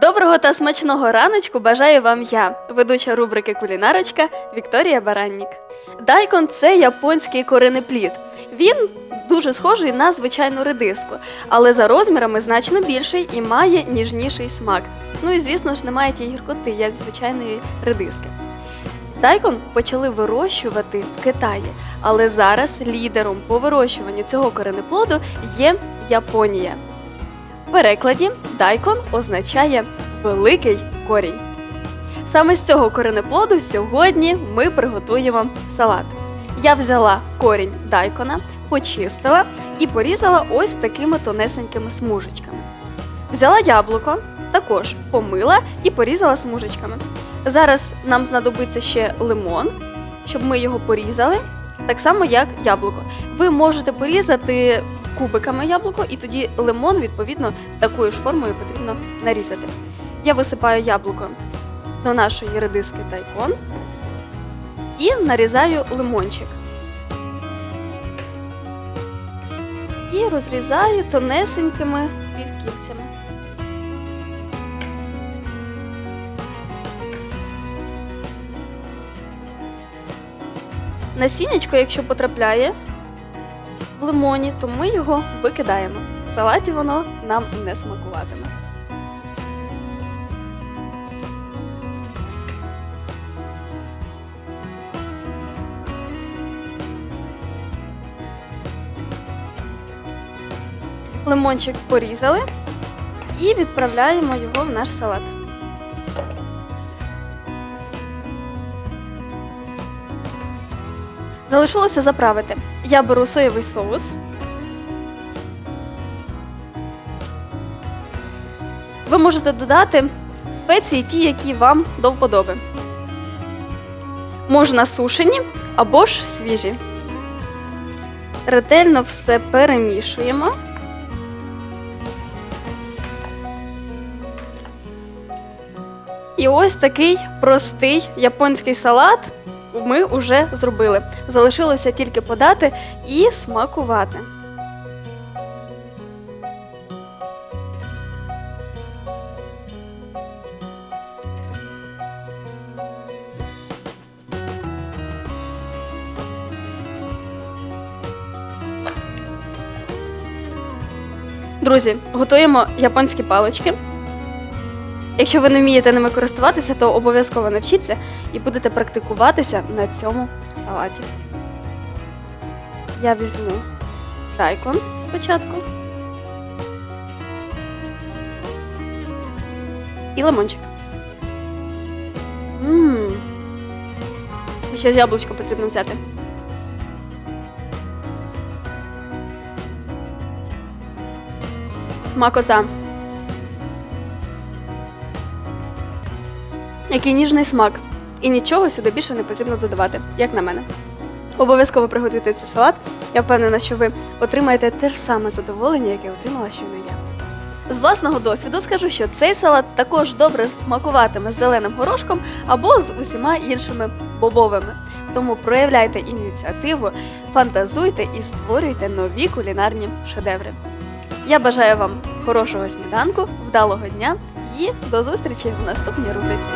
Доброго та смачного раночку бажаю вам я, ведуча рубрики Кулінарочка Вікторія Бараннік. Дайкон це японський коренеплід. Він дуже схожий на звичайну редиску, але за розмірами значно більший і має ніжніший смак. Ну і звісно ж немає тієї гіркоти, як звичайної редиски. Дайкон почали вирощувати в Китаї, але зараз лідером по вирощуванню цього коренеплоду є Японія. В перекладі дайкон означає великий корінь. Саме з цього коренеплоду сьогодні ми приготуємо салат. Я взяла корінь дайкона, почистила і порізала ось такими тонесенькими смужечками. Взяла яблуко, також помила і порізала смужечками. Зараз нам знадобиться ще лимон, щоб ми його порізали, так само як яблуко. Ви можете порізати кубиками яблуко, і тоді лимон, відповідно, такою ж формою потрібно нарізати. Я висипаю яблуко до нашої редиски тайкон і нарізаю лимончик. І розрізаю тонесенькими півкільцями. Насіннячко, якщо потрапляє лимоні, то ми його викидаємо. В салаті воно нам не смакуватиме. Лимончик порізали і відправляємо його в наш салат. Залишилося заправити. Я беру соєвий соус. Ви можете додати спеції ті, які вам до вподоби. Можна сушені або ж свіжі. Ретельно все перемішуємо. І ось такий простий японський салат ми вже зробили. Залишилося тільки подати і смакувати. Друзі, готуємо японські палички. Якщо ви не вмієте ними користуватися, то обов'язково навчіться і будете практикуватися на цьому салаті. Я візьму дайкон спочатку. І лимончик. Мм. Ще ж яблучко потрібно взяти. Смакота. Який ніжний смак. І нічого сюди більше не потрібно додавати, як на мене. Обов'язково приготуйте цей салат. Я впевнена, що ви отримаєте те ж саме задоволення, яке отримала щойно я. З власного досвіду скажу, що цей салат також добре смакуватиме з зеленим горошком або з усіма іншими бобовими. Тому проявляйте ініціативу, фантазуйте і створюйте нові кулінарні шедеври. Я бажаю вам хорошого сніданку, вдалого дня і до зустрічі в наступній рубриці.